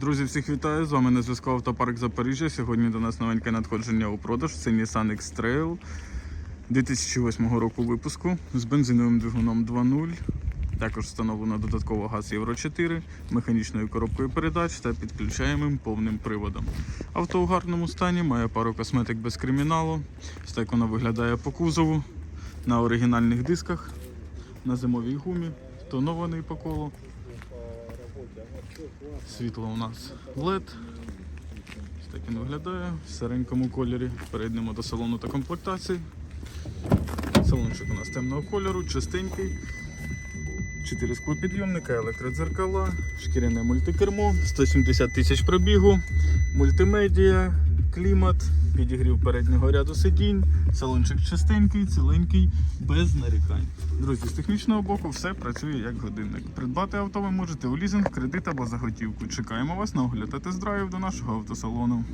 Друзі, всіх вітаю! З вами на зв'язку Автопарк Запоріжжя. Сьогодні до нас новеньке надходження у продаж. Це Nissan X-Trail 2008 року випуску з бензиновим двигуном 2.0. Також встановлено додатково газ Євро 4, механічною коробкою передач та підключаємим повним приводом. Авто у гарному стані, має пару косметик без криміналу. Ось так воно виглядає по кузову на оригінальних дисках, на зимовій гумі, тонований по колу. Світло у нас LED. Ось так він виглядає в сиренькому кольорі. Перейдемо до салону та комплектації. Салончик у нас темного кольору, чистенький. Чотири склопідйомника, електродзеркала, шкіряне мультикермо, 170 тисяч пробігу, мультимедіа, клімат, підігрів переднього ряду сидінь, салончик чистенький, ціленький, без нарікань. Друзі, з технічного боку все працює як годинник. Придбати авто ви можете у лізинг, кредит або за готівку. Чекаємо вас на огляд та тест-драйв до нашого автосалону.